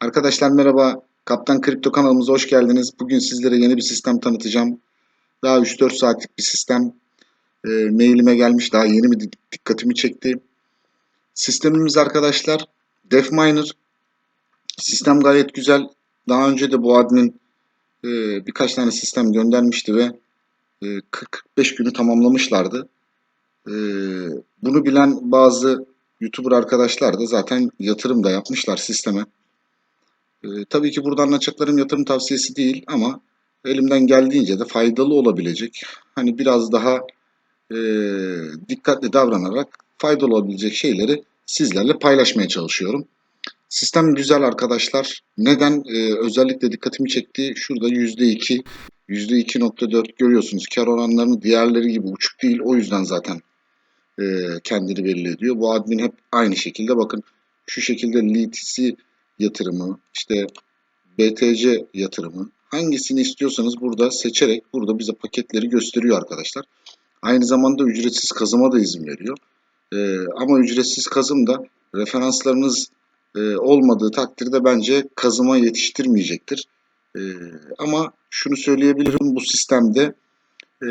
Arkadaşlar merhaba. Kaptan Kripto kanalımıza hoş geldiniz. Bugün sizlere yeni bir sistem tanıtacağım. Daha 3-4 saatlik bir sistem. E, mailime gelmiş. Daha yeni bir dikkatimi çekti. Sistemimiz arkadaşlar DevMiner. Sistem gayet güzel. Daha önce de bu admin e, birkaç tane sistem göndermişti ve e, 40-45 günü tamamlamışlardı. E, bunu bilen bazı YouTuber arkadaşlar da zaten yatırım da yapmışlar sisteme. Ee, tabii ki burada anlatacaklarım yatırım tavsiyesi değil ama elimden geldiğince de faydalı olabilecek. Hani biraz daha e, dikkatli davranarak faydalı olabilecek şeyleri sizlerle paylaşmaya çalışıyorum. Sistem güzel arkadaşlar. Neden? Ee, özellikle dikkatimi çekti. Şurada %2, %2.4 görüyorsunuz. Kar oranlarını diğerleri gibi uçuk değil. O yüzden zaten e, kendini belli ediyor. Bu admin hep aynı şekilde. Bakın şu şekilde LTC yatırımı, işte BTC yatırımı hangisini istiyorsanız burada seçerek burada bize paketleri gösteriyor arkadaşlar. Aynı zamanda ücretsiz kazıma da izin veriyor. Ee, ama ücretsiz kazım da referanslarınız e, olmadığı takdirde bence kazıma yetiştirmeyecektir. E, ama şunu söyleyebilirim bu sistemde e,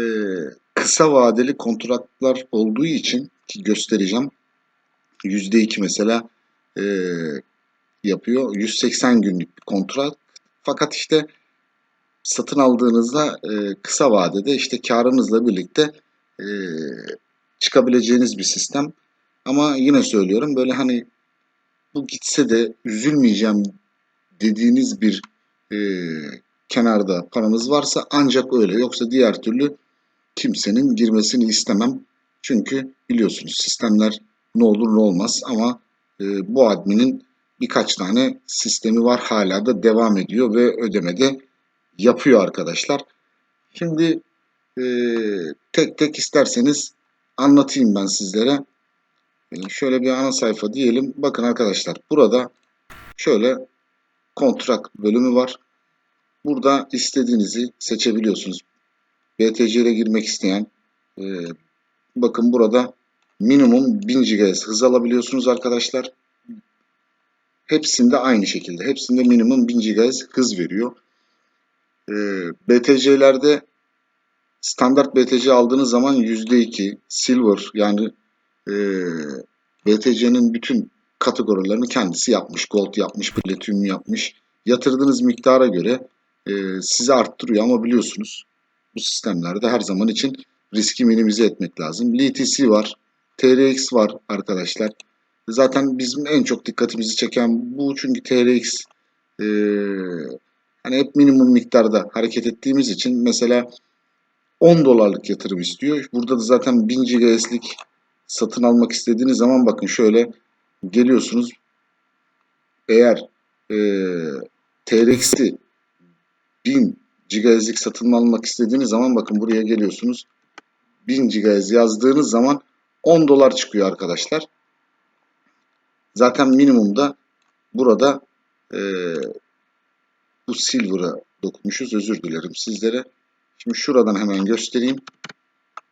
kısa vadeli kontratlar olduğu için ki göstereceğim. %2 mesela e, yapıyor. 180 günlük bir kontrat. Fakat işte satın aldığınızda e, kısa vadede işte karınızla birlikte e, çıkabileceğiniz bir sistem. Ama yine söylüyorum böyle hani bu gitse de üzülmeyeceğim dediğiniz bir e, kenarda paranız varsa ancak öyle. Yoksa diğer türlü kimsenin girmesini istemem. Çünkü biliyorsunuz sistemler ne olur ne olmaz ama e, bu adminin birkaç tane sistemi var hala da devam ediyor ve ödemede yapıyor arkadaşlar. Şimdi e, tek tek isterseniz anlatayım ben sizlere. E, şöyle bir ana sayfa diyelim. Bakın arkadaşlar burada şöyle kontrat bölümü var. Burada istediğinizi seçebiliyorsunuz. BTC ile girmek isteyen e, bakın burada minimum 1000 GHz hız alabiliyorsunuz arkadaşlar. Hepsinde aynı şekilde. Hepsinde minimum 1000 GHz hız veriyor. E, BTC'lerde standart BTC aldığınız zaman %2 silver yani e, BTC'nin bütün kategorilerini kendisi yapmış. Gold yapmış, platinum yapmış. Yatırdığınız miktara göre e, size arttırıyor ama biliyorsunuz bu sistemlerde her zaman için riski minimize etmek lazım. LTC var, TRX var arkadaşlar. Zaten bizim en çok dikkatimizi çeken bu çünkü TRX e, hani hep minimum miktarda hareket ettiğimiz için mesela 10 dolarlık yatırım istiyor. Burada da zaten 1000 GHz'lik satın almak istediğiniz zaman bakın şöyle geliyorsunuz. Eğer e, TRX'i 1000 GHz'lik satın almak istediğiniz zaman bakın buraya geliyorsunuz. 1000 GHz yazdığınız zaman 10 dolar çıkıyor arkadaşlar. Zaten minimumda burada e, bu silver'a dokunmuşuz. Özür dilerim sizlere. Şimdi şuradan hemen göstereyim.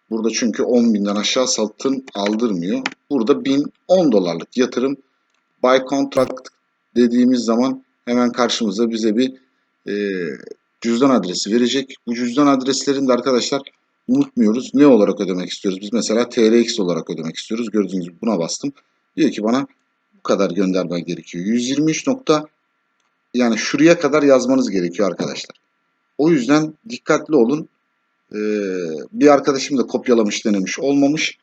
Burada çünkü 10 binden aşağı satın aldırmıyor. Burada 1000 10 dolarlık yatırım buy contract dediğimiz zaman hemen karşımıza bize bir e, cüzdan adresi verecek. Bu cüzdan adreslerini de arkadaşlar unutmuyoruz. Ne olarak ödemek istiyoruz? Biz mesela TRX olarak ödemek istiyoruz. Gördüğünüz gibi buna bastım. Diyor ki bana kadar göndermen gerekiyor. 123 nokta yani şuraya kadar yazmanız gerekiyor arkadaşlar. O yüzden dikkatli olun. Ee, bir arkadaşım da kopyalamış denemiş olmamış.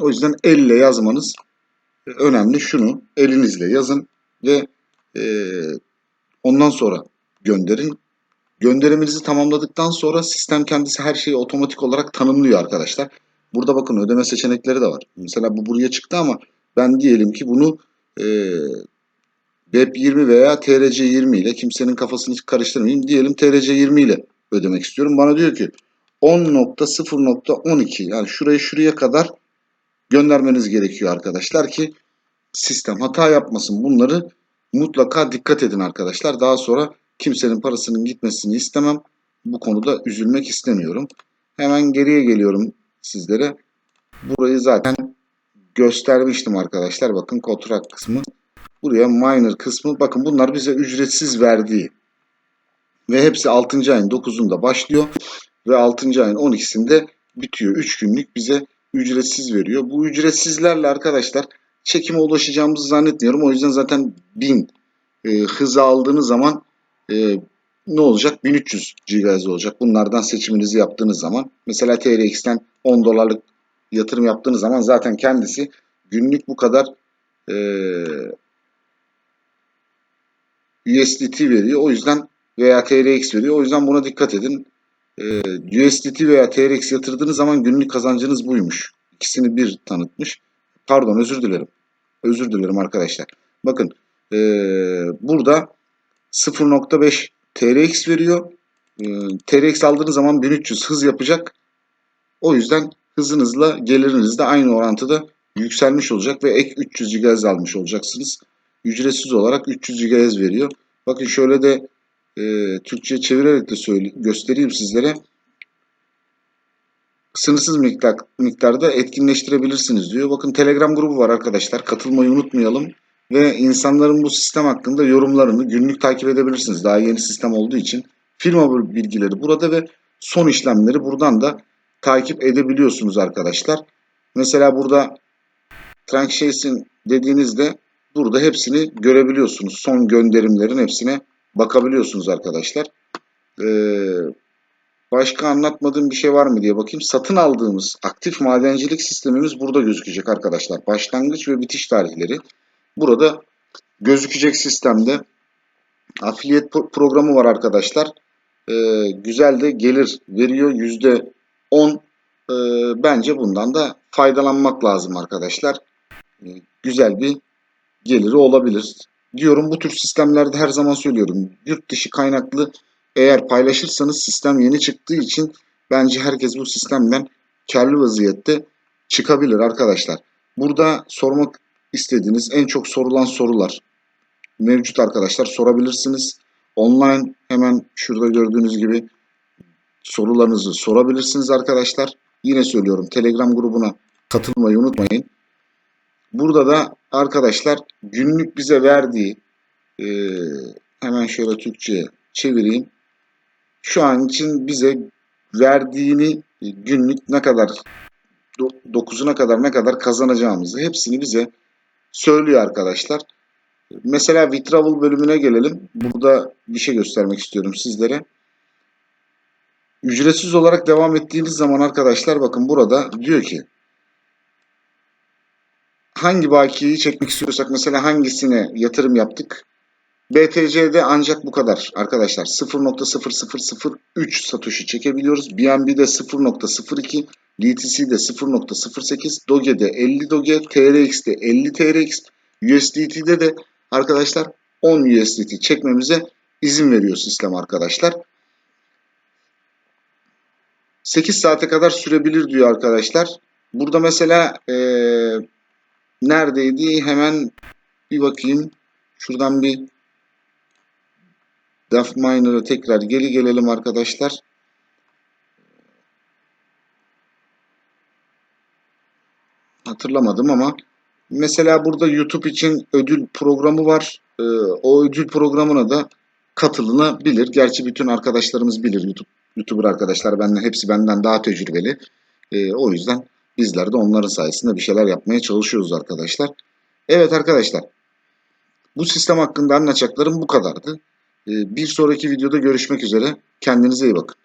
O yüzden elle yazmanız önemli. Şunu elinizle yazın ve e, ondan sonra gönderin. Gönderiminizi tamamladıktan sonra sistem kendisi her şeyi otomatik olarak tanımlıyor arkadaşlar. Burada bakın ödeme seçenekleri de var. Mesela bu buraya çıktı ama ben diyelim ki bunu e, BEP20 veya TRC20 ile kimsenin kafasını karıştırmayayım. Diyelim TRC20 ile ödemek istiyorum. Bana diyor ki 10.0.12 yani şurayı şuraya kadar göndermeniz gerekiyor arkadaşlar ki sistem hata yapmasın. Bunları mutlaka dikkat edin arkadaşlar. Daha sonra kimsenin parasının gitmesini istemem. Bu konuda üzülmek istemiyorum. Hemen geriye geliyorum sizlere. Burayı zaten göstermiştim arkadaşlar. Bakın kontrat kısmı Buraya minor kısmı bakın bunlar bize ücretsiz verdiği ve hepsi 6. ayın 9'unda başlıyor ve 6. ayın 12'sinde bitiyor. 3 günlük bize ücretsiz veriyor. Bu ücretsizlerle arkadaşlar çekime ulaşacağımızı zannetmiyorum. O yüzden zaten 1000 e, hızı aldığınız zaman e, ne olacak? 1300 GHz olacak. Bunlardan seçiminizi yaptığınız zaman mesela TRX'ten 10 dolarlık yatırım yaptığınız zaman zaten kendisi günlük bu kadar e, USDT veriyor. O yüzden veya TRX veriyor. O yüzden buna dikkat edin. E, USDT veya TRX yatırdığınız zaman günlük kazancınız buymuş. İkisini bir tanıtmış. Pardon özür dilerim. Özür dilerim arkadaşlar. Bakın e, burada 0.5 TRX veriyor. E, TRX aldığınız zaman 1300 hız yapacak. O yüzden hızınızla geliriniz de aynı orantıda yükselmiş olacak ve ek 300 GHz almış olacaksınız. Ücretsiz olarak 300 GHz veriyor. Bakın şöyle de e, Türkçe çevirerek de söyle, göstereyim sizlere. Sınırsız miktar, miktarda etkinleştirebilirsiniz diyor. Bakın Telegram grubu var arkadaşlar. Katılmayı unutmayalım. Ve insanların bu sistem hakkında yorumlarını günlük takip edebilirsiniz. Daha yeni sistem olduğu için. Firma bilgileri burada ve son işlemleri buradan da takip edebiliyorsunuz arkadaşlar. Mesela burada Transaction dediğinizde burada hepsini görebiliyorsunuz. Son gönderimlerin hepsine bakabiliyorsunuz arkadaşlar. Ee, başka anlatmadığım bir şey var mı diye bakayım. Satın aldığımız aktif madencilik sistemimiz burada gözükecek arkadaşlar. Başlangıç ve bitiş tarihleri burada gözükecek sistemde. Affiliate programı var arkadaşlar. Ee, güzel de gelir veriyor. %10 ee, bence bundan da faydalanmak lazım arkadaşlar. Ee, güzel bir geliri olabilir. Diyorum bu tür sistemlerde her zaman söylüyorum. Yurt dışı kaynaklı eğer paylaşırsanız sistem yeni çıktığı için bence herkes bu sistemden karlı vaziyette çıkabilir arkadaşlar. Burada sormak istediğiniz en çok sorulan sorular mevcut arkadaşlar sorabilirsiniz. Online hemen şurada gördüğünüz gibi sorularınızı sorabilirsiniz arkadaşlar. Yine söylüyorum Telegram grubuna katılmayı unutmayın. Burada da arkadaşlar günlük bize verdiği e, hemen şöyle Türkçe'ye çevireyim. Şu an için bize verdiğini günlük ne kadar 9'una kadar ne kadar kazanacağımızı hepsini bize söylüyor arkadaşlar. Mesela Vitravel bölümüne gelelim. Burada bir şey göstermek istiyorum sizlere. Ücretsiz olarak devam ettiğiniz zaman arkadaşlar bakın burada diyor ki hangi bakiyeyi çekmek istiyorsak mesela hangisine yatırım yaptık? BTC'de ancak bu kadar arkadaşlar 0.0003 satoshi çekebiliyoruz. BNB'de 0.02 DTC'de 0.08 Doge'de 50 Doge TRX'de 50 TRX USDT'de de arkadaşlar 10 USDT çekmemize izin veriyor sistem arkadaşlar. 8 saate kadar sürebilir diyor arkadaşlar. Burada mesela ee, neredeydi? Hemen bir bakayım. Şuradan bir Daft Miner'a tekrar geri gelelim arkadaşlar. Hatırlamadım ama mesela burada YouTube için ödül programı var. Ee, o ödül programına da katılınabilir. Gerçi bütün arkadaşlarımız bilir YouTube YouTuber arkadaşlar benden hepsi benden daha tecrübeli. E, o yüzden bizler de onların sayesinde bir şeyler yapmaya çalışıyoruz arkadaşlar. Evet arkadaşlar. Bu sistem hakkında anlatacaklarım bu kadardı. E, bir sonraki videoda görüşmek üzere. Kendinize iyi bakın.